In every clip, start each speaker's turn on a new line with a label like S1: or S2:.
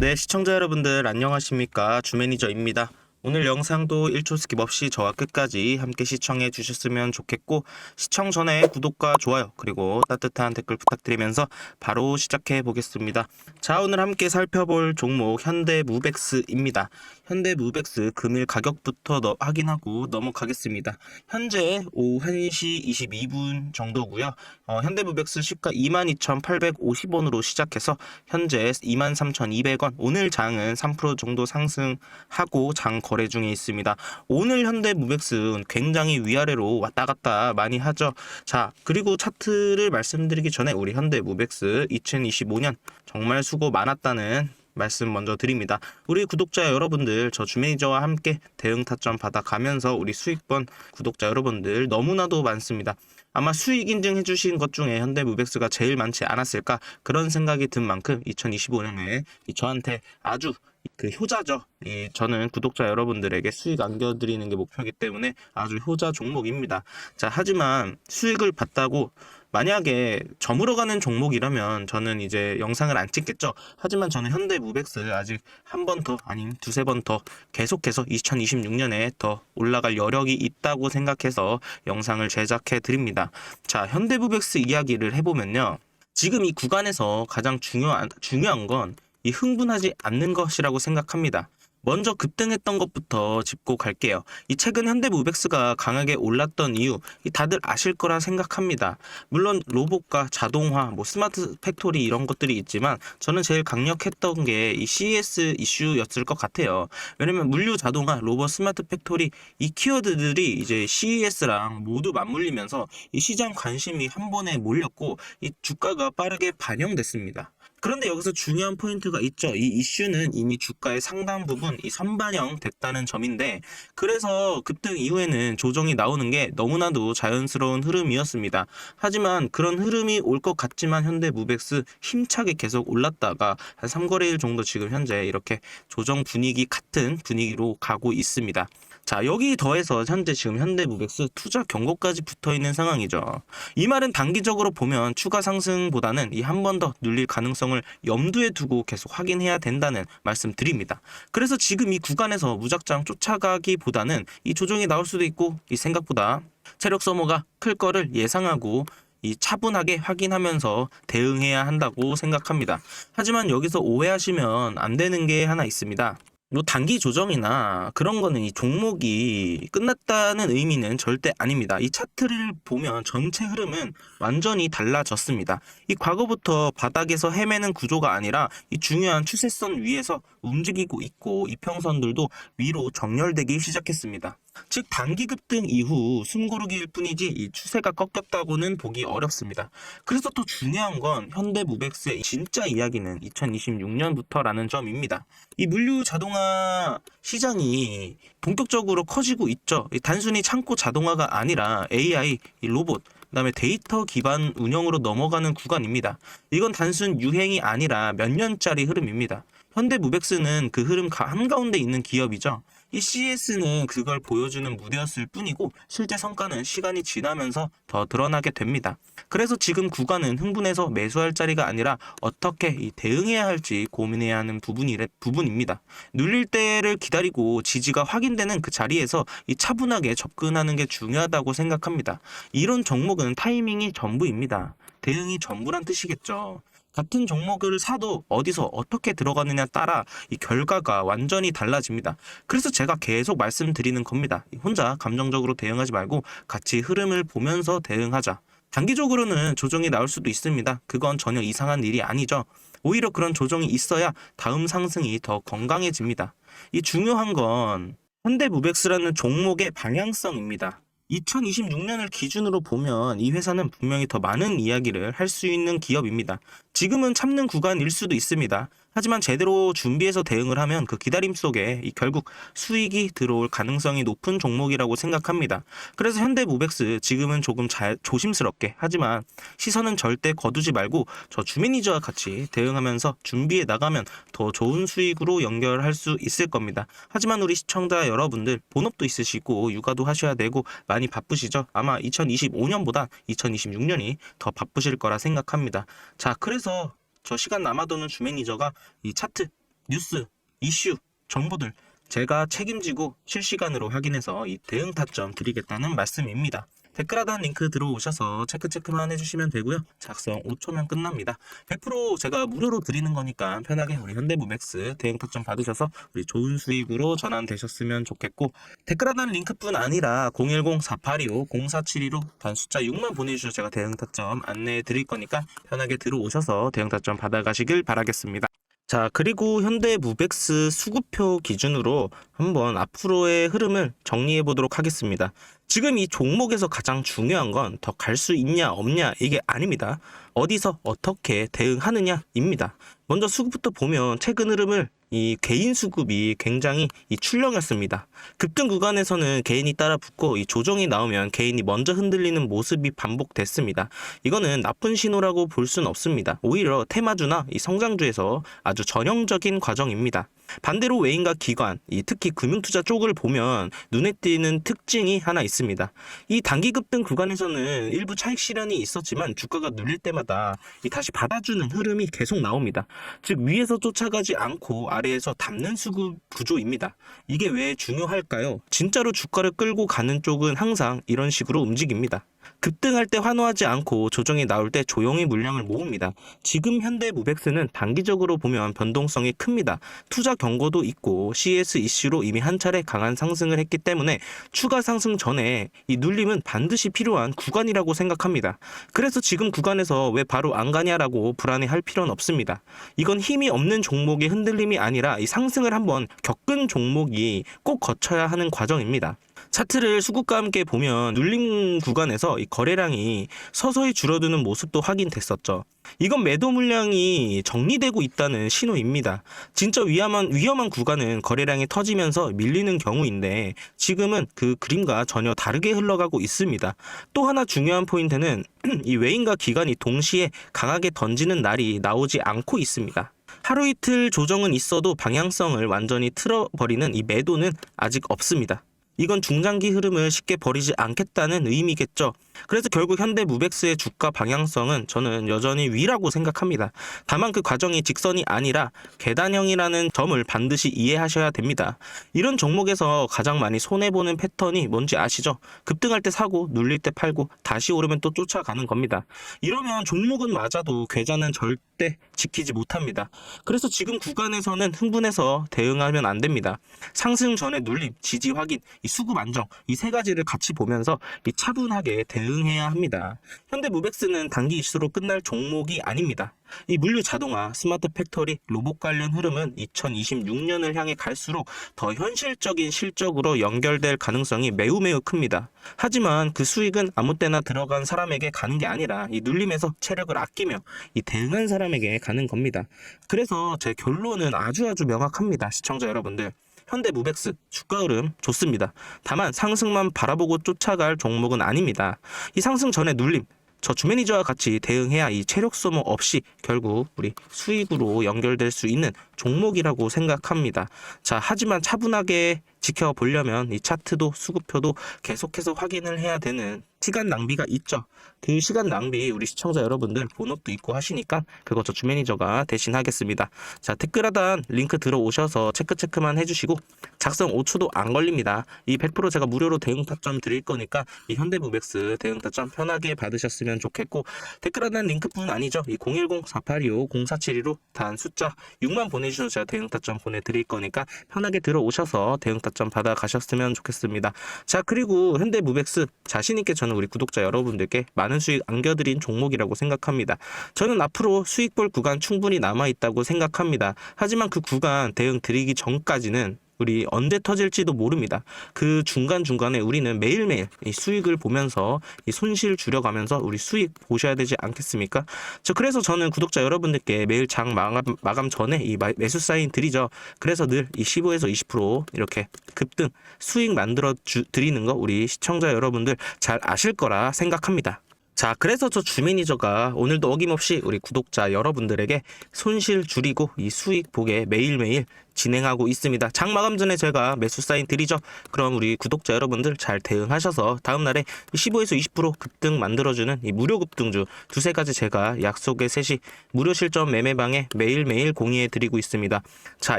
S1: 네, 시청자 여러분들 안녕하십니까? 주매니저입니다. 오늘 영상도 1초 스킵 없이 저와 끝까지 함께 시청해 주셨으면 좋겠고 시청 전에 구독과 좋아요 그리고 따뜻한 댓글 부탁드리면서 바로 시작해 보겠습니다. 자, 오늘 함께 살펴볼 종목 현대무백스입니다. 현대무백스 금일 가격부터 너- 확인하고 넘어가겠습니다. 현재 오후 1시 22분 정도고요. 어, 현대무백스 시가 22,850원으로 시작해서 현재 23,200원. 오늘 장은 3% 정도 상승하고 장 거래 중에 있습니다. 오늘 현대무백스는 굉장히 위아래로 왔다 갔다 많이 하죠. 자, 그리고 차트를 말씀드리기 전에 우리 현대무백스 2025년 정말 수고 많았다는 말씀 먼저 드립니다. 우리 구독자 여러분들 저 주매니저와 함께 대응 타점 받아가면서 우리 수익번 구독자 여러분들 너무나도 많습니다. 아마 수익 인증해 주신 것 중에 현대무백스가 제일 많지 않았을까 그런 생각이 든 만큼 2025년에 저한테 아주 그 효자죠. 이 저는 구독자 여러분들에게 수익 안겨드리는 게 목표이기 때문에 아주 효자 종목입니다. 자 하지만 수익을 봤다고 만약에 저물어 가는 종목이라면 저는 이제 영상을 안 찍겠죠. 하지만 저는 현대무백스를 아직 한 번 더 아닌 두세 번 더 계속해서 2026년에 더 올라갈 여력이 있다고 생각해서 영상을 제작해 드립니다. 자, 현대무백스 이야기를 해보면요. 지금 이 구간에서 가장 중요한, 중요한 건 이 흥분하지 않는 것이라고 생각합니다. 먼저 급등했던 것부터 짚고 갈게요. 이 최근 현대무백스가 강하게 올랐던 이유, 이 다들 아실 거라 생각합니다. 물론 로봇과 자동화, 뭐 스마트 팩토리 이런 것들이 있지만 저는 제일 강력했던 게 이 CES 이슈였을 것 같아요. 왜냐면 물류 자동화, 로봇 스마트 팩토리 이 키워드들이 이제 CES랑 모두 맞물리면서 이 시장 관심이 한 번에 몰렸고 이 주가가 빠르게 반영됐습니다. 그런데 여기서 중요한 포인트가 있죠. 이 이슈는 이미 주가의 상당 부분 이 선반영 됐다는 점인데 그래서 급등 이후에는 조정이 나오는 게 너무나도 자연스러운 흐름이었습니다. 하지만 그런 흐름이 올 것 같지만 현대무백스 힘차게 계속 올랐다가 한 3거래일 정도 지금 현재 이렇게 조정 분위기 같은 분위기로 가고 있습니다. 자, 여기 더해서 현재 지금 현대무백스 투자 경고까지 붙어 있는 상황이죠. 이 말은 단기적으로 보면 추가 상승보다는 이 한 번 더 눌릴 가능성을 염두에 두고 계속 확인해야 된다는 말씀 드립니다. 그래서 지금 이 구간에서 무작정 쫓아가기보다는 이 조정이 나올 수도 있고 이 생각보다 체력 소모가 클 거를 예상하고 이 차분하게 확인하면서 대응해야 한다고 생각합니다. 하지만 여기서 오해하시면 안 되는 게 하나 있습니다. 뭐 단기 조정이나 그런 거는 이 종목이 끝났다는 의미는 절대 아닙니다. 이 차트를 보면 전체 흐름은 완전히 달라졌습니다. 이 과거부터 바닥에서 헤매는 구조가 아니라 이 중요한 추세선 위에서 움직이고 있고 이평선들도 위로 정렬되기 시작했습니다. 즉 단기 급등 이후 숨고르기일 뿐이지 이 추세가 꺾였다고는 보기 어렵습니다. 그래서 또 중요한 건 현대무백스의 진짜 이야기는 2026년부터라는 점입니다. 이 물류 자동화 시장이 본격적으로 커지고 있죠. 이 단순히 창고 자동화가 아니라 AI, 이 로봇, 그다음에 데이터 기반 운영으로 넘어가는 구간입니다. 이건 단순 유행이 아니라 몇 년짜리 흐름입니다. 현대무백스는 그 흐름 가- 한가운데 있는 기업이죠. 이 CS는 그걸 보여주는 무대였을 뿐이고 실제 성과는 시간이 지나면서 더 드러나게 됩니다. 그래서 지금 구간은 흥분해서 매수할 자리가 아니라 어떻게 이 대응해야 할지 고민해야 하는 부분이래, 부분입니다. 눌릴 때를 기다리고 지지가 확인되는 그 자리에서 이 차분하게 접근하는 게 중요하다고 생각합니다. 이런 종목은 타이밍이 전부입니다. 대응이 전부란 뜻이겠죠. 같은 종목을 사도 어디서 어떻게 들어가느냐 따라 이 결과가 완전히 달라집니다. 그래서 제가 계속 말씀드리는 겁니다. 혼자 감정적으로 대응하지 말고 같이 흐름을 보면서 대응하자. 단기적으로는 조정이 나올 수도 있습니다. 그건 전혀 이상한 일이 아니죠. 오히려 그런 조정이 있어야 다음 상승이 더 건강해집니다. 이 중요한 건 현대무백스라는 종목의 방향성입니다. 2026년을 기준으로 보면 이 회사는 분명히 더 많은 이야기를 할 수 있는 기업입니다. 지금은 참는 구간일 수도 있습니다. 하지만 제대로 준비해서 대응을 하면 그 기다림 속에 이 결국 수익이 들어올 가능성이 높은 종목이라고 생각합니다. 그래서 현대무백스 지금은 조금 잘 조심스럽게 하지만 시선은 절대 거두지 말고 저 주매니저와 같이 대응하면서 준비해 나가면 더 좋은 수익으로 연결할 수 있을 겁니다. 하지만 우리 시청자 여러분들 본업도 있으시고 육아도 하셔야 되고 많이 바쁘시죠? 아마 2025년보다 2026년이 더 바쁘실 거라 생각합니다. 자, 그래서 저 시간 남아도는 주매니저가 이 차트 뉴스, 이슈, 정보들 제가 책임지고 실시간으로 확인해서 이 대응 타점 드리겠다는 말씀입니다. 댓글 하단 링크 들어오셔서 체크체크만 해주시면 되고요. 작성 5초면 끝납니다. 100% 제가 무료로 드리는 거니까 편하게 우리 현대무맥스 대응 타점 받으셔서 우리 좋은 수익으로 전환되셨으면 좋겠고 댓글 하단 링크뿐 아니라 010-4825-0472로 단 숫자 6만 보내주셔서 제가 대응 타점 안내해 드릴 거니까 편하게 들어오셔서 대응 타점 받아가시길 바라겠습니다. 자, 그리고 현대 무백스 수급표 기준으로 한번 앞으로의 흐름을 정리해 보도록 하겠습니다. 지금 이 종목에서 가장 중요한 건 더 갈 수 있냐 없냐 이게 아닙니다. 어디서 어떻게 대응하느냐입니다. 먼저 수급부터 보면 최근 흐름을 이 개인 수급이 굉장히 이 출렁였습니다. 급등 구간에서는 개인이 따라 붙고 이 조정이 나오면 개인이 먼저 흔들리는 모습이 반복됐습니다. 이거는 나쁜 신호라고 볼 수는 없습니다. 오히려 테마주나 이 성장주에서 아주 전형적인 과정입니다. 반대로 외인과 기관, 이 특히 금융투자 쪽을 보면 눈에 띄는 특징이 하나 있습니다. 이 단기 급등 구간에서는 일부 차익 실현이 있었지만 주가가 눌릴 때마다 이 다시 받아주는 흐름이 계속 나옵니다. 즉 위에서 쫓아가지 않고 아래에서 담는 수급 구조입니다. 이게 왜 중요할까요? 진짜로 주가를 끌고 가는 쪽은 항상 이런 식으로 움직입니다. 급등할 때 환호하지 않고 조정이 나올 때 조용히 물량을 모읍니다. 지금 현대 무백스는 단기적으로 보면 변동성이 큽니다. 투자 경고도 있고 CS 이슈로 이미 한 차례 강한 상승을 했기 때문에 추가 상승 전에 이 눌림은 반드시 필요한 구간이라고 생각합니다. 그래서 지금 구간에서 왜 바로 안 가냐라고 불안해할 필요는 없습니다. 이건 힘이 없는 종목의 흔들림이 아니라 이 상승을 한번 겪은 종목이 꼭 거쳐야 하는 과정입니다. 차트를 수급과 함께 보면 눌림 구간에서 이 거래량이 서서히 줄어드는 모습도 확인됐었죠. 이건 매도 물량이 정리되고 있다는 신호입니다. 진짜 위험한 위험한 구간은 거래량이 터지면서 밀리는 경우인데 지금은 그 그림과 전혀 다르게 흘러가고 있습니다. 또 하나 중요한 포인트는 이 외인과 기관이 동시에 강하게 던지는 날이 나오지 않고 있습니다. 하루 이틀 조정은 있어도 방향성을 완전히 틀어버리는 이 매도는 아직 없습니다. 이건 중장기 흐름을 쉽게 버리지 않겠다는 의미겠죠. 그래서 결국 현대 무백스의 주가 방향성은 저는 여전히 위라고 생각합니다. 다만 그 과정이 직선이 아니라 계단형이라는 점을 반드시 이해하셔야 됩니다. 이런 종목에서 가장 많이 손해보는 패턴이 뭔지 아시죠? 급등할 때 사고 눌릴 때 팔고 다시 오르면 또 쫓아가는 겁니다. 이러면 종목은 맞아도 계좌는 절대 지키지 못합니다. 그래서 지금 구간에서는 흥분해서 대응하면 안 됩니다. 상승 전에 눌림, 지지 확인, 이 수급 안정 이 세 가지를 같이 보면서 이 차분하게 대응 해야 합니다. 현대 무백스는 단기 이슈로 끝날 종목이 아닙니다. 이 물류 자동화, 스마트 팩토리, 로봇 관련 흐름은 2026년을 향해 갈수록 더 현실적인 실적으로 연결될 가능성이 매우 매우 큽니다. 하지만 그 수익은 아무 때나 들어간 사람에게 가는 게 아니라 이 눌림에서 체력을 아끼며 이 대응한 사람에게 가는 겁니다. 그래서 제 결론은 아주 아주 명확합니다. 시청자 여러분들. 현대 무백스 주가 흐름 좋습니다. 다만 상승만 바라보고 쫓아갈 종목은 아닙니다. 이 상승 전에 눌림 저주 매니저와 같이 대응해야 이 체력 소모 없이 결국 우리 수익으로 연결될 수 있는 종목이라고 생각합니다. 자, 하지만 차분하게 지켜보려면 이 차트도 수급표도 계속해서 확인을 해야 되는 시간 낭비가 있죠. 그 시간 낭비 우리 시청자 여러분들 본업도 있고 하시니까 그거 저주 매니저가 대신 하겠습니다. 자, 댓글 하단 링크 들어오셔서 체크 체크만 해주시고 작성 5초도 안 걸립니다. 이 100% 제가 무료로 대응 타점 드릴 거니까 이 현대무백스 대응 타점 편하게 받으셨으면 좋겠고 댓글 하단 링크뿐 아니죠. 이 010-4825-0472로 단 숫자 6만 보내주셔서 제가 대응 타점 보내드릴 거니까 편하게 들어오셔서 대응 타점 받아 가셨으면 좋겠습니다. 자 그리고 현대 무백스 자신있게 저는 우리 구독자 여러분들께 많은 수익 안겨드린 종목이라고 생각합니다. 저는 앞으로 수익 볼 구간 충분히 남아있다고 생각합니다. 하지만 그 구간 대응 드리기 전까지는 우리 언제 터질지도 모릅니다. 그 중간중간에 우리는 매일매일 이 수익을 보면서 이 손실 줄여가면서 우리 수익 보셔야 되지 않겠습니까? 저 그래서 저는 구독자 여러분들께 매일 장 마감, 마감 전에 이 마- 매수 사인 드리죠. 그래서 늘 이 15에서 20% 이렇게 급등 수익 만들어 주, 드리는 거 우리 시청자 여러분들 잘 아실 거라 생각합니다. 자, 그래서 저 주매니저가 오늘도 어김없이 우리 구독자 여러분들에게 손실 줄이고 이 수익 보게 매일매일 진행하고 있습니다. 장 마감 전에 제가 매수 사인 드리죠. 그럼 우리 구독자 여러분들 잘 대응하셔서 다음 날에 15에서 20% 급등 만들어주는 이 무료 급등주 두세 가지 제가 약속의 셋이 무료 실전 매매방에 매일매일 공유해 드리고 있습니다. 자,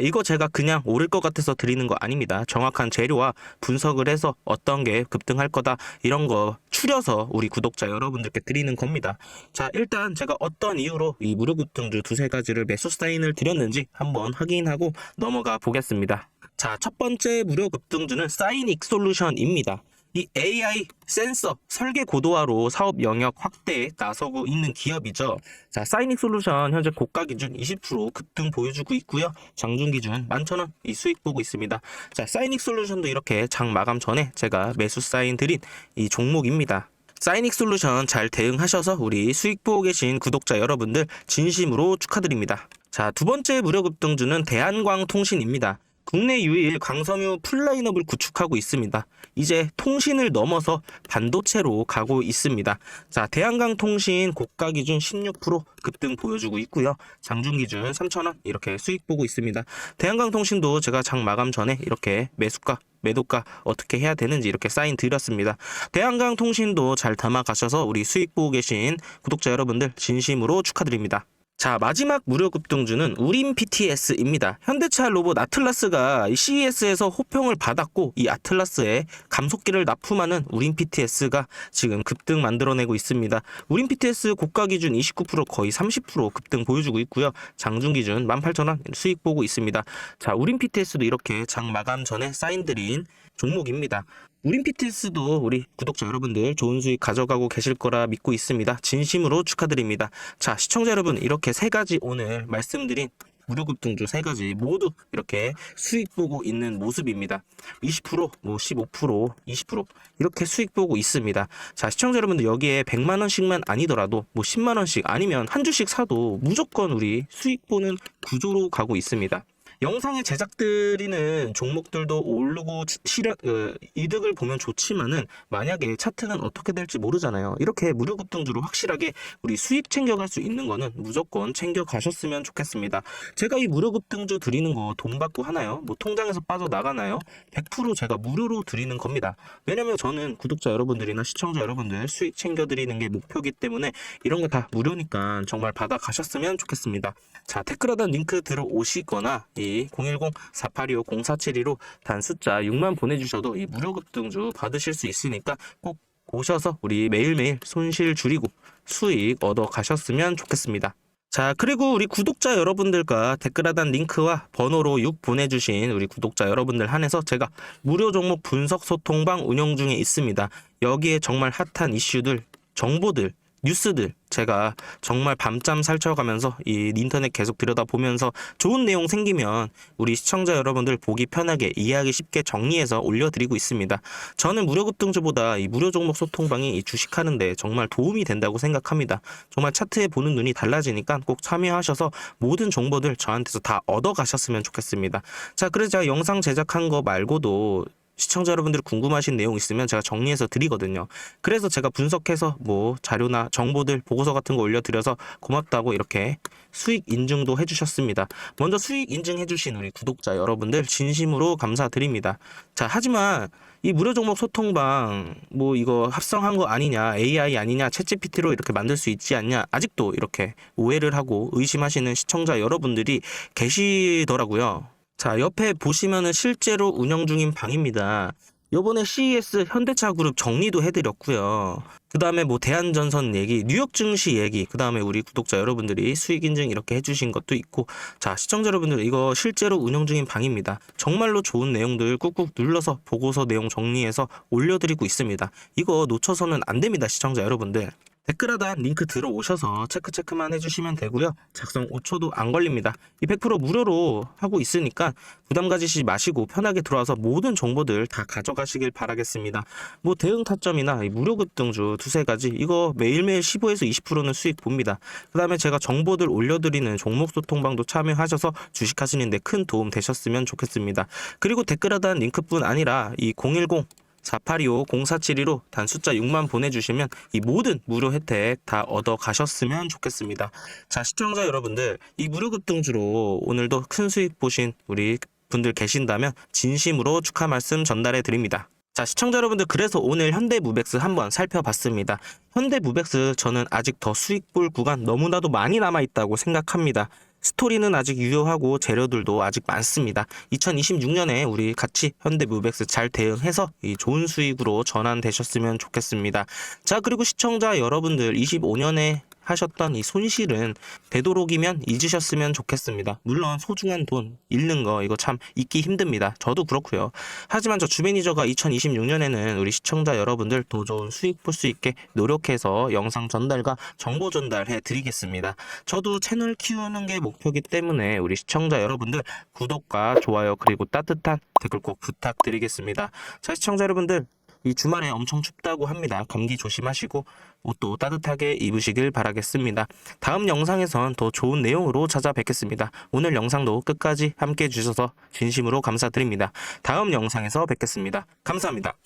S1: 이거 제가 그냥 오를 것 같아서 드리는 거 아닙니다. 정확한 재료와 분석을 해서 어떤 게 급등할 거다 이런 거 추려서 우리 구독자 여러분들께 드리는 겁니다. 자, 일단 제가 어떤 이유로 이 무료 급등주 두세 가지를 매수 사인을 드렸는지 한번 확인하고 넘 어가 보겠습니다. 자, 첫 번째 무료 급등주는 사이닉 솔루션입니다. 이 AI 센서 설계 고도화로 사업 영역 확대에 나서고 있는 기업이죠. 자, 사이닉 솔루션 현재 고가 기준 20% 급등 보여주고 있고요. 장중 기준 11,000원 이 수익 보고 있습니다. 자, 사이닉 솔루션도 이렇게 장 마감 전에 제가 매수 사인 드린 이 종목입니다. 사이닉 솔루션 잘 대응하셔서 우리 수익 보고 계신 구독자 여러분들 진심으로 축하드립니다. 자, 두 번째 무료 급등주는 대한광통신입니다. 국내 유일 광섬유 풀라인업을 구축하고 있습니다. 이제 통신을 넘어서 반도체로 가고 있습니다. 자, 대한강 통신 고가 기준 16% 급등 보여주고 있고요. 장중 기준 3,000원 이렇게 수익 보고 있습니다. 대한강 통신도 제가 장 마감 전에 이렇게 매수가 매도가 어떻게 해야 되는지 이렇게 사인 드렸습니다. 대한강 통신도 잘 담아 가셔서 우리 수익 보고 계신 구독자 여러분들 진심으로 축하드립니다. 자 마지막 무료 급등주는 우림 PTS입니다. 현대차 로봇 아틀라스가 CES에서 호평을 받았고 이 아틀라스에 감속기를 납품하는 우림 PTS가 지금 급등 만들어내고 있습니다. 우림 PTS 고가 기준 29% 거의 30% 급등 보여주고 있고요. 장중 기준 18,000원 수익 보고 있습니다. 자 우림 PTS도 이렇게 장 마감 전에 사인드린 종목입니다. 우린 PTS도 우리 구독자 여러분들 좋은 수익 가져가고 계실 거라 믿고 있습니다. 진심으로 축하드립니다. 자, 시청자 여러분, 이렇게 세 가지 오늘 말씀드린 무료 급등주 세 가지 모두 이렇게 수익 보고 있는 모습입니다. 20%, 뭐 15%, 20% 이렇게 수익 보고 있습니다. 자, 시청자 여러분들 여기에 100만 원씩만 아니더라도 뭐 10만 원씩 아니면 한 주씩 사도 무조건 우리 수익 보는 구조로 가고 있습니다. 영상에 제작드리는 종목들도 오르고 실현, 어, 이득을 보면 좋지만은 만약에 차트는 어떻게 될지 모르잖아요. 이렇게 무료 급등주로 확실하게 우리 수익 챙겨갈 수 있는 거는 무조건 챙겨 가셨으면 좋겠습니다. 제가 이 무료 급등주 드리는 거 돈 받고 하나요? 뭐 통장에서 빠져 나가나요? 100% 제가 무료로 드리는 겁니다. 왜냐면 저는 구독자 여러분들이나 시청자 여러분들 수익 챙겨 드리는 게 목표이기 때문에 이런 거 다 무료니까 정말 받아 가셨으면 좋겠습니다. 자, 테크라단 링크 들어오시거나 이 010-4825-0472로 단 숫자 6만 보내주셔도 이 무료 급등주 받으실 수 있으니까 꼭 오셔서 우리 매일매일 손실 줄이고 수익 얻어 가셨으면 좋겠습니다. 자, 그리고 우리 구독자 여러분들과 댓글 하단 링크와 번호로 6 보내주신 우리 구독자 여러분들 한해서 제가 무료 종목 분석 소통방 운영 중에 있습니다. 여기에 정말 핫한 이슈들, 정보들, 뉴스들 제가 정말 밤잠 설쳐가면서 이 인터넷 계속 들여다보면서 좋은 내용 생기면 우리 시청자 여러분들 보기 편하게 이해하기 쉽게 정리해서 올려드리고 있습니다. 저는 무료 급등주보다 이 무료 종목 소통방이 이 주식하는데 정말 도움이 된다고 생각합니다. 정말 차트에 보는 눈이 달라지니까 꼭 참여하셔서 모든 정보들 저한테서 다 얻어가셨으면 좋겠습니다. 자, 그래서 제가 영상 제작한 거 말고도 시청자 여러분들이 궁금하신 내용 있으면 제가 정리해서 드리거든요. 그래서 제가 분석해서 뭐 자료나 정보들 보고서 같은 거 올려드려서 고맙다고 이렇게 수익 인증도 해주셨습니다. 먼저 수익 인증해주신 우리 구독자 여러분들 진심으로 감사드립니다. 자, 하지만 이 무료 종목 소통방 뭐 이거 합성한 거 아니냐 AI 아니냐 챗GPT로 이렇게 만들 수 있지 않냐 아직도 이렇게 오해를 하고 의심하시는 시청자 여러분들이 계시더라고요. 자, 옆에 보시면은 실제로 운영 중인 방입니다. 요번에 CES 현대차 그룹 정리도 해드렸고요. 그 다음에 뭐 대한전선 얘기, 뉴욕 증시 얘기, 그 다음에 우리 구독자 여러분들이 수익 인증 이렇게 해주신 것도 있고, 자, 시청자 여러분들 이거 실제로 운영 중인 방입니다. 정말로 좋은 내용들 꾹꾹 눌러서 보고서 내용 정리해서 올려드리고 있습니다. 이거 놓쳐서는 안 됩니다, 시청자 여러분들. 댓글 하단 링크 들어오셔서 체크 체크만 해주시면 되고요. 작성 5초도 안 걸립니다. 이 100% 무료로 하고 있으니까 부담 가지시 마시고 편하게 들어와서 모든 정보들 다 가져가시길 바라겠습니다. 뭐 대응 타점이나 이 무료 급등주 두세 가지 이거 매일매일 15에서 20%는 수익 봅니다. 그 다음에 제가 정보들 올려드리는 종목 소통방도 참여하셔서 주식하시는데 큰 도움 되셨으면 좋겠습니다. 그리고 댓글 하단 링크뿐 아니라 이 010 4825-0472로 단 숫자 6만 보내주시면 이 모든 무료 혜택 다 얻어 가셨으면 좋겠습니다. 자, 시청자 여러분들, 이 무료 급등주로 오늘도 큰 수익 보신 우리 분들 계신다면 진심으로 축하 말씀 전달해 드립니다. 자, 시청자 여러분들, 그래서 오늘 현대무백스 한번 살펴봤습니다. 현대무백스 저는 아직 더 수익 볼 구간 너무나도 많이 남아 있다고 생각합니다. 스토리는 아직 유효하고 재료들도 아직 많습니다. 2026년에 우리 같이 현대무백스 잘 대응해서 이 좋은 수익으로 전환되셨으면 좋겠습니다. 자, 그리고 시청자 여러분들 25년에 하셨던 이 손실은 되도록이면 잊으셨으면 좋겠습니다. 물론 소중한 돈 잃는 거 이거 참 잊기 힘듭니다. 저도 그렇고요. 하지만 저 주매니저가 2026년에는 우리 시청자 여러분들 더 좋은 수익 볼 수 있게 노력해서 영상 전달과 정보 전달해 드리겠습니다. 저도 채널 키우는 게 목표이기 때문에 우리 시청자 여러분들 구독과 좋아요 그리고 따뜻한 댓글 꼭 부탁드리겠습니다. 자 시청자 여러분들 이 주말에 엄청 춥다고 합니다. 감기 조심하시고 옷도 따뜻하게 입으시길 바라겠습니다. 다음 영상에선 더 좋은 내용으로 찾아뵙겠습니다. 오늘 영상도 끝까지 함께 해주셔서 진심으로 감사드립니다. 다음 영상에서 뵙겠습니다. 감사합니다.